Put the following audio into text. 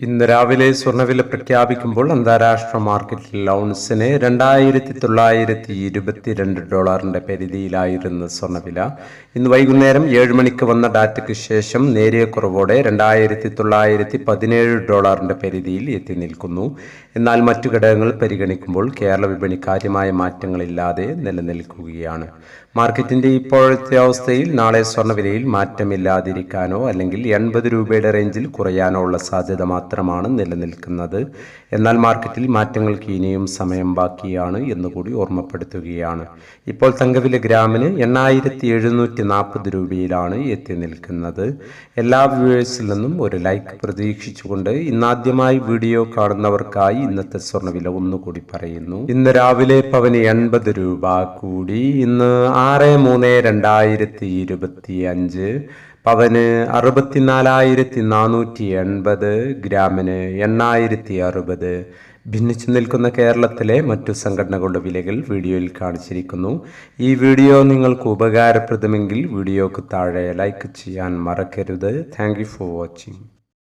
ഇന്ന് രാവിലെ സ്വർണവില പ്രഖ്യാപിക്കുമ്പോൾ അന്താരാഷ്ട്ര മാർക്കറ്റിൽ ഔൺസിന് രണ്ടായിരത്തി തൊള്ളായിരത്തി ഇരുപത്തിരണ്ട് ഡോളറിന്റെ പരിധിയിലായിരുന്നു സ്വർണവില ഇന്ന് വൈകുന്നേരം ഏഴ് മണിക്ക് വന്ന ഡാറ്റയ്ക്ക് ശേഷം നേരിയ കുറവോടെ രണ്ടായിരത്തി തൊള്ളായിരത്തി പതിനേഴ് ഡോളറിന്റെ പരിധിയിൽ എത്തി നിൽക്കുന്നു. എന്നാൽ മറ്റു ഘടകങ്ങൾ പരിഗണിക്കുമ്പോൾ കേരള വിപണി കാര്യമായ മാറ്റങ്ങളില്ലാതെ നിലനിൽക്കുകയാണ്. മാർക്കറ്റിന്റെ ഇപ്പോഴത്തെ അവസ്ഥയിൽ നാളെ സ്വർണവിലയിൽ മാറ്റമില്ലാതിരിക്കാനോ അല്ലെങ്കിൽ എൺപത് രൂപയുടെ റേഞ്ചിൽ കുറയാനോ ഉള്ള സാധ്യത മാത്രമാണ് നിലനിൽക്കുന്നത്. എന്നാൽ മാർക്കറ്റിൽ മാറ്റങ്ങൾക്ക് ഇനിയും സമയം ബാക്കിയാണ് എന്നുകൂടി ഓർമ്മപ്പെടുത്തുകയാണ്. ഇപ്പോൾ തങ്കവില ഗ്രാമിന് എണ്ണായിരത്തി എഴുന്നൂറ്റി നാൽപ്പത് രൂപയിലാണ് എത്തി നിൽക്കുന്നത്. എല്ലാ വ്യൂവേഴ്സിൽ നിന്നും ഒരു ലൈക്ക് പ്രതീക്ഷിച്ചുകൊണ്ട് ഇന്നാദ്യമായി വീഡിയോ കാണുന്നവർക്കായി ഇന്നത്തെ സ്വർണവില ഒന്നുകൂടി പറയുന്നു. ഇന്ന് രാവിലെ പവന് എൺപത് രൂപ കൂടി. ഇന്ന് ആറ് മൂന്ന് രണ്ടായിരത്തി ഇരുപത്തി അഞ്ച് പവന് അറുപത്തിനാലായിരത്തി നാനൂറ്റി എൺപത് ഗ്രാമിന് എണ്ണായിരത്തി അറുപത് ഭിന്നിച്ചു നിൽക്കുന്ന കേരളത്തിലെ മറ്റു സംഘടനകളുടെ വിലകൾ വീഡിയോയിൽ കാണിച്ചിരിക്കുന്നു. ഈ വീഡിയോ നിങ്ങൾക്ക് ഉപകാരപ്രദമെങ്കിൽ വീഡിയോക്ക് താഴെ ലൈക്ക് ചെയ്യാൻ മറക്കരുത്. Thank for watching